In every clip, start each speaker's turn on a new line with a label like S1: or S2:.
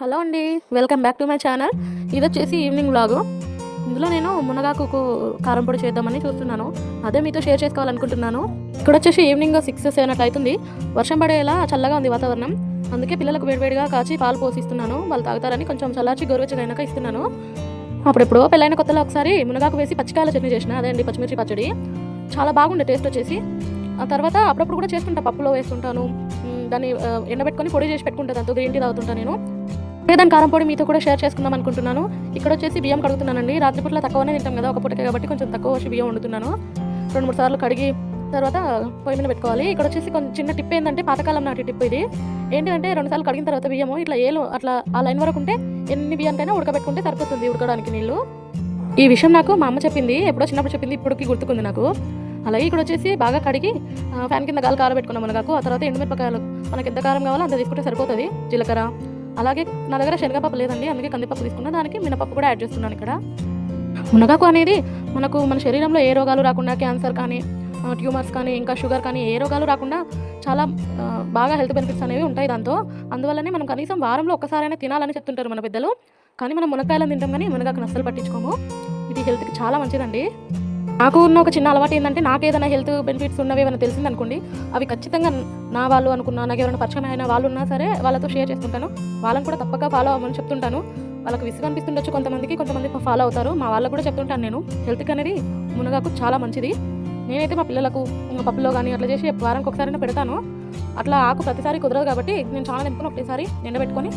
S1: Hello అండి welcome back to my channel. ఇది వచ్చేసి ఈవినింగ్ బ్లాగు ఇందులో నేను మునగాకు కారం పొడి చేద్దామని చూస్తున్నాను. అదే మీతో షేర్ చేసుకోవాలనుకుంటున్నాను. ఇక్కడ వచ్చేసి ఈవినింగ్ సిక్స్ సెవెన్ అట్లా అవుతుంది వర్షం పడేలా చల్లగా ఉంది వాతావరణం. అందుకే పిల్లలకు వేడివేడిగా కాచి పాలు పోసిస్తున్నాను. వాళ్ళు తాగుతారని కొంచెం చల్లార్చి గోరువెచ్చగా అయినాక ఇస్తున్నాను. అప్పుడెప్పుడో పెళ్ళైన కొత్తలో ఒకసారి మునగాకు వేసి పచ్చికాయల చట్నీ చేసిన. అదే అండి పచ్చిమిర్చి పచ్చడి. చాలా బాగుండే టేస్ట్ వచ్చేసి. ఆ తర్వాత అప్పుడప్పుడు కూడా చేసుకుంటా పప్పులో వేస్తుంటాను. దాన్ని ఎండబెట్టుకొని పొడి చేసి పెట్టుకుంటా. దాంతో గ్రీన్ టీ తాగుతుంటా నేను. దాని కారం పొడి మీతో కూడా షేర్ చేసుకుందాం అనుకుంటున్నాను. ఇక్కడ వచ్చేసి బియ్యం కడుగుతున్నానండి. రాత్రిపూట్ల తక్కువనే తింటాం కదా ఒక పూటకే కాబట్టి కొంచెం తక్కువ వచ్చి బియ్యం వండుతున్నాను. రెండు మూడు సార్లు కడిగి తర్వాత పొయ్యి మీద పెట్టుకోవాలి. ఇక్కడ వచ్చేసి కొంచెం చిన్న టిప్ ఏంటంటే పాతకాలం నాటి టిప్ ఇది. ఏంటంటే రెండు సార్లు కడిగిన తర్వాత బియ్యము ఇట్లా ఏలు అట్లా ఆ లైన్ వరకు ఉంటే ఎన్ని బియ్యానికైనా ఉడకబెట్టుకుంటే సరిపోతుంది ఉడకడానికి నీళ్ళు. ఈ విషయం నాకు మా అమ్మ చెప్పింది ఎప్పుడో చిన్నప్పుడు చెప్పింది ఇప్పటికి గుర్తుకుంది నాకు. అలాగే ఇక్కడ వచ్చేసి బాగా కడిగి ఫ్యాన్ కింద గాలి కారబెట్టుకున్నాం మనకు ఆ తర్వాత ఎండుమిరపకాయలు మనకి ఎంత కారం కావాలో అంత తీసుకుంటే సరిపోతుంది. జీలకర్ర అలాగే నా దగ్గర శనగపప్పు లేదండి అందుకే కందిపప్పు తీసుకున్నా. దానికి మినపప్పు కూడా యాడ్ చేస్తున్నాను ఇక్కడ. మునగాకు అనేది మనకు మన శరీరంలో ఏ రోగాలు రాకుండా క్యాన్సర్ కానీ ట్యూమర్స్ కానీ ఇంకా షుగర్ కానీ ఏ రోగాలు రాకుండా చాలా బాగా హెల్త్ బెనిఫిట్స్ అనేవి ఉంటాయి దాంతో. అందువల్లనే మనం కనీసం వారంలో ఒక్కసారైనా తినాలని చెప్తుంటారు మన పెద్దలు. కానీ మనం మునక్కాయలను తింటాం కానీ మునగాకు అస్సలు పట్టించుకోము. ఇది హెల్త్కి చాలా మంచిదండి. నాకు ఉన్న ఒక చిన్న అలవాటు ఏంటంటే నాకు ఏదైనా హెల్త్ బెనిఫిట్స్ ఉన్నవి ఏమైనా తెలిసింది అనుకోండి అవి ఖచ్చితంగా నా వాళ్ళు అనుకున్నా నాకు ఎవరైనా పరిచయం అయిన వాళ్ళు ఉన్నా సరే వాళ్ళతో షేర్ చేసుకుంటాను వాళ్ళని కూడా తప్పక ఫాలో అవ్వమని చెప్తుంటాను. వాళ్ళకి విసుగు అనిపిస్తుండొచ్చు కొంతమందికి కొంతమంది ఫాలో అవుతారు. మా వాళ్ళకు కూడా చెప్తుంటాను నేను హెల్త్కి అనేది మునగాకు చాలా మంచిది. నేనైతే మా పిల్లలకు ఇంకా పప్పులో కానీ అట్లా చేసి వారానికి ఒకసారైనా పెడతాను. అట్లా ఆకు ప్రతిసారి కుదరదు కాబట్టి నేను చాలా నింపుకుని ఒకటేసారి ఎండబెట్టుకొని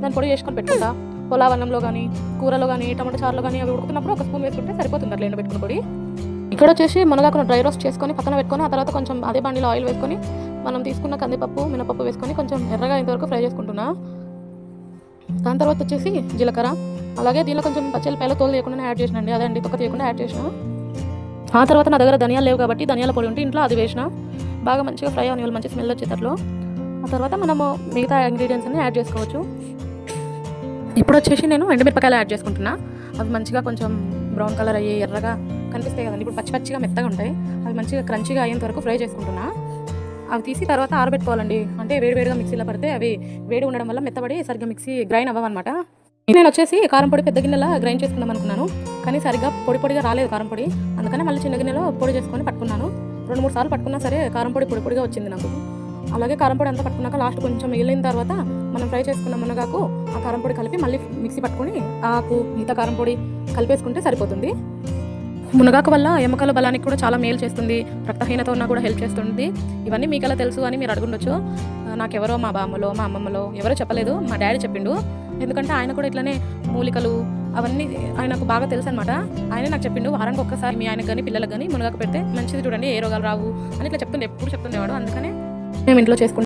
S1: దాన్ని పొడి చేసుకొని పెట్టుకుంటా. పొలావన్నంలో కానీ కూరలో కానీ టమాటా చారులో కానీ అవి ఉడుకుతున్నప్పుడు ఒక స్పూన్ వేసుకుంటే సరిపోతుంది అట్లా ఎండబెట్టుకున్న పొడి. ఇక్కడ వచ్చేసి మునగాకును డ్రై రోస్ట్ చేసుకొని పక్కన పెట్టుకొని ఆ తర్వాత కొంచెం అదే బండిలో ఆయిల్ వేసుకొని మనం తీసుకున్న కందిపప్పు మినపప్పు వేసుకొని కొంచెం ఎర్రగా ఇంతవరకు ఫ్రై చేసుకుంటున్నా. దాని తర్వాత వచ్చేసి జీలకర్ర. అలాగే దీనిలో కొంచెం పచ్చిమిరపాయలు తోలు లేకుండా యాడ్ చేసినండి. అదే అండి తొక్క తీయకుండా యాడ్ చేసిన. ఆ తర్వాత నా దగ్గర ధనియాలు లేవు కాబట్టి ధనియాల పొడి ఉంటే ఇంట్లో అది వేసిన. బాగా మంచిగా ఫ్రై అవ్వాలి మంచి స్మెల్ వచ్చేటట్లు. ఆ తర్వాత మనము మిగతా ఇంగ్రీడియంట్స్ అన్ని యాడ్ చేసుకోవచ్చు. ఇప్పుడు వచ్చేసి నేను ఎండుమిరపకాయలు యాడ్ చేసుకుంటున్నా. అవి మంచిగా కొంచెం బ్రౌన్ కలర్ అయ్యి ఎర్రగా కనిపిస్తాయి కదండి. ఇప్పుడు పచ్చి పచ్చిగా మెత్తగా ఉంటాయి. అవి మంచిగా క్రంచిగా అయ్యేంత వరకు ఫ్రై చేసుకుంటున్నా. అవి తీసి తర్వాత ఆరబెట్టుకోవాలండి. అంటే వేడి వేడిగా మిక్సీలో పడితే అవి వేడి ఉండడం వల్ల మెత్తబడి సరిగ్గా మిక్సీ గ్రైండ్ అవ్వమన్నమాట నేను వచ్చేసి కారం పొడి పెద్ద గిన్నెలో గ్రైండ్ చేసుకుందాం అనుకున్నాను. కానీ సరిగ్గా పొడి పొడిగా రాలేదు కారం పొడి. అందుకనే మళ్ళీ చిన్న గిన్నెలో పొడి చేసుకొని పట్టుకున్నాను. రెండు మూడు సార్లు పట్టుకున్నా సరే కారం పొడి పొడి పొడిగా వచ్చింది నాకు. అలాగే కారం పొడి అంతా పట్టుకున్నాక లాస్ట్ కొంచెం మిగిలిన తర్వాత మనం ఫ్రై చేసుకున్న మునగాకు ఆ కారం పొడి కలిపి మళ్ళీ మిక్సీ పట్టుకొని ఆకు మిగతా కారం పొడి కలిపేసుకుంటే సరిపోతుంది. మునగాకు వల్ల ఎముకల బలానికి కూడా చాలా మేలు చేస్తుంది రక్తహీనత ఉన్నా కూడా హెల్ప్ చేస్తుంది. ఇవన్నీ మీకు ఎలా తెలుసు అని మీరు అడుగుండొచ్చు. నాకెవరో మా బామ్మలో మా అమ్మమ్మలో ఎవరో చెప్పలేదు మా డాడీ చెప్పిండు. ఎందుకంటే ఆయన కూడా ఇట్లనే మూలికలు అవన్నీ ఆయనకు బాగా తెలుసు అనమాట ఆయనే నాకు చెప్పిండు వారానికి ఒక్కసారి మీ ఆయనకు కానీ పిల్లలకు కానీ మునగాకు పెడితే మంచిది చూడండి ఏ రోగాలు రావు అని ఇట్లా చెప్తుండే ఎప్పుడు చెప్తుండేవాడు. అందుకనే మేము ఇంట్లో చేసుకుంటాం.